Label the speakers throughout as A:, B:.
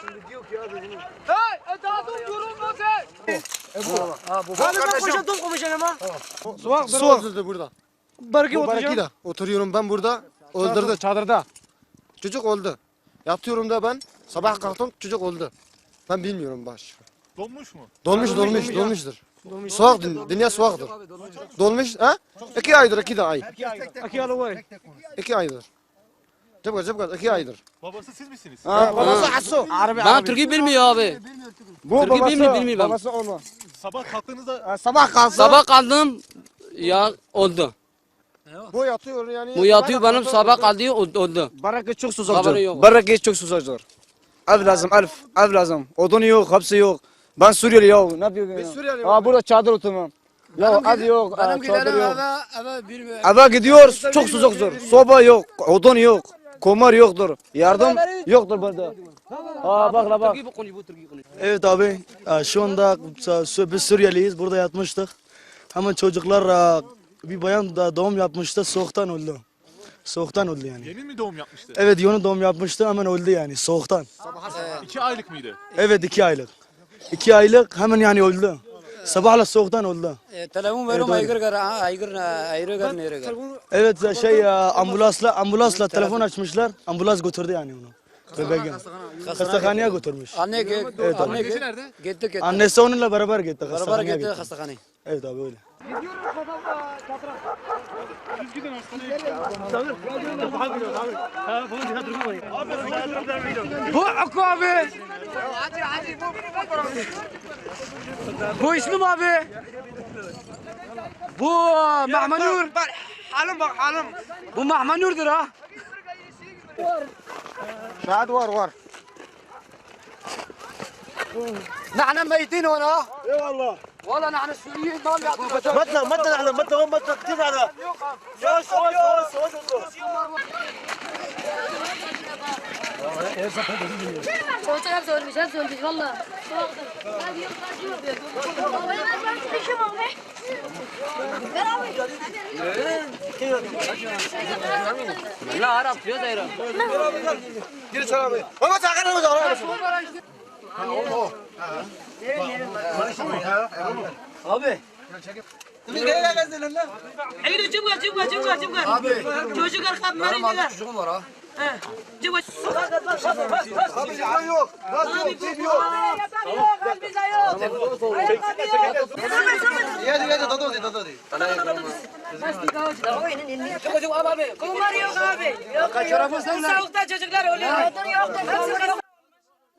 A: Şimdi diyor ki abi bunu.
B: Abi ben koşan top koşacağım ama.
A: Soğuk su öldürdü burada.
B: Baraki
A: Bu
B: oturacağım.
A: barakida. Oturuyorum ben burada. Öldürdü çadırda. Çocuk öldü. Yatıyorum da ben. Sabah kalktım çocuk öldü. Ben bilmiyorum baş.
C: Donmuş mu?
A: Dolmuş dolmuş dolmuştur. Soğuk dün- dünya soğuktur. Dolmuş ha? İki aydır iki de ay.
B: Alı var.
A: İki aydır. Cıbka cıbka iki aydır.
C: Babası siz misiniz?
A: Ha, babası Asso.
D: Ben Türk'ü bilmiyor abi.
A: Bu
D: Türk'ü bilmiyor bilmiyor ben.
A: Babası onu.
C: Sabah kalktığınızda
A: Sabah kalktı.
D: Sabah kaldım ya oldu.
A: Bu yatıyor yani.
D: Bu yatıyor benim sabah kaldı oldu.
E: Baraka çok
D: yok.
E: Baraka çok susaktır. Ev lazım, ev, ev lazım. Odun yok, hapsi yok. Ben Suriyeli ya. Ne yapıyorsun ya?
A: Suriyeli
E: Aa burada çadır oturmam. Ya ev yok, çadır yok.
D: eve
E: gidiyoruz, çok susaktır. Soba yok, odun yok, komar yoktur. Yardım yoktur burada. Aa bak la bak.
F: Evet abi şu anda biz Suriyeliyiz burada yatmıştık. Hemen çocuklar bir bayan da doğum yapmıştı soğuktan öldü. Soğuktan öldü yani.
C: yeni mi doğum yapmıştı?
F: Evet yeni doğum yapmıştı hemen öldü yani soğuktan.
C: İki aylık mıydı?
F: Evet iki aylık. İki aylık hemen yani öldü. Sabahla soğuktan öldü.
D: Telefon veriyorum aygır gar aygır ayrı gar nere gar.
F: Evet e, şey e, ambulansla ambulansla telefon açmışlar. Ambulans götürdü yani onu. Bebeği. Hastahaneye götürmüş.
D: Anne ge
F: Evet
D: anne ge gitti gitti.
F: Annesi onunla beraber gitti.
D: Beraber
F: hastaneye
D: gitti hastaneye.
F: Evet abi öyle.
B: بو شنو ما بو مع منور حالم بو مع منور
A: درا شاد ور
B: نحن ميتين هنا اي والله نحن السوريين ما بيعطونا
F: متى متى نحن متى هم متى كثير على يا شوي شوي
G: Çocuk hepsi ölmüş, hepsi ölmüş valla. Hadi yok, hadi yok.
D: La Arap diyor da
A: Gir sen Abi. Çakar mı çakar?
H: Hayır çıkma çıkma çıkma çıkma. Abi. Çocuklar kapları diler.
D: Çocuğum var ha.
H: Çıkma.
A: Abi sen yok. Nasıl yok? Kim yok? Yedi yedi dadı dadı dadı.
D: Çıkma çıkma abi.
H: Kumar yok abi. Yok. Soğukta çocuklar ölüyor.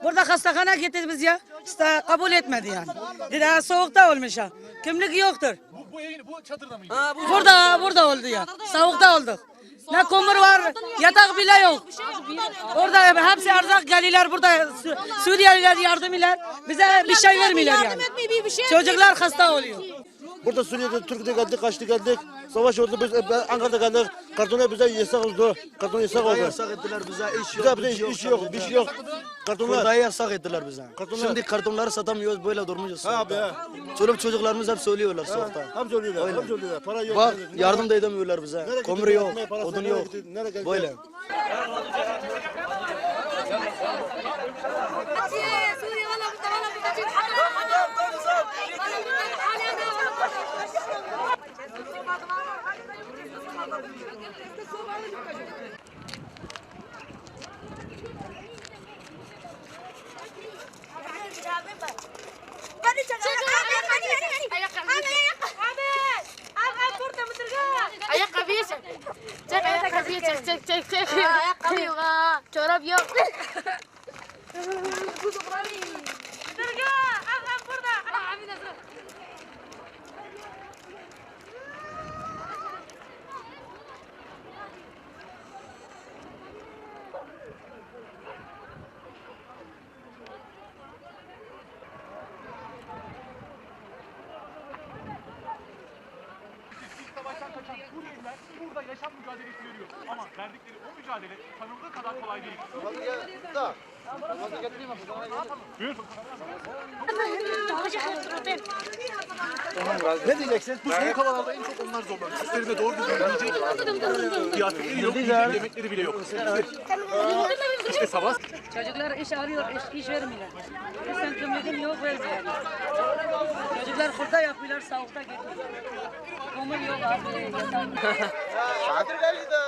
H: Burada hastahane gittik biz ya. İşte kabul etmedi yani. Dedi ha, soğukta ölmüş ha. Kimlik yoktur.
C: Bu, bu, evin, bu çadırda mıydı?
H: Burada burada oldu ya. Soğukta olduk. Ne kumur var, yatak bile yok. Orada hepsi erzak geliler burada Su- Suriyeliler yardım iler. Bize bir şey vermiyorlar yani. Çocuklar hasta oluyor.
F: Burada Suriye'de, Türkiye'de geldik, kaçtık geldik. Savaş oldu, biz e, Ankara'da geldik. Kartona bize yasak oldu. Karton yasak oldu. Yasak ettiler bize, iş yok. Bize, bize iş, yok, bir şey yok. Kartonlar. Burada yasak ettiler bize. Şimdi kartonları satamıyoruz, böyle durmuşuz. Abi ya. Çoluk çocuklarımız hep söylüyorlar soğukta. Hep söylüyorlar, hep söylüyorlar. Para yok. Bak, yardım da edemiyorlar bize. Kömür yok, odun yok. Böyle.
G: تراب يوم ترجع أخ أم بردا أنا عمي نزل burada
C: yaşam mücadelesi veriyor. Ama verdikleri o mücadele sanıldığı kadar kolay değil. Buyur.
A: Ne diyeceksin?
C: Bu soğuk havalarda en çok onlar zorlanıyor. Üstlerinde doğru düzgün yiyecek, kıyafetleri yok, yiyecek yemekleri bile yok. İşte sabah
H: Çocuklar iş arıyor, iş, iş vermiyorlar. Sen kımledin yok vermiyor. Bizimkiler kurda yapıyorlar, savukta getiriyorlar. Komur yok abi. Şadır geldi de.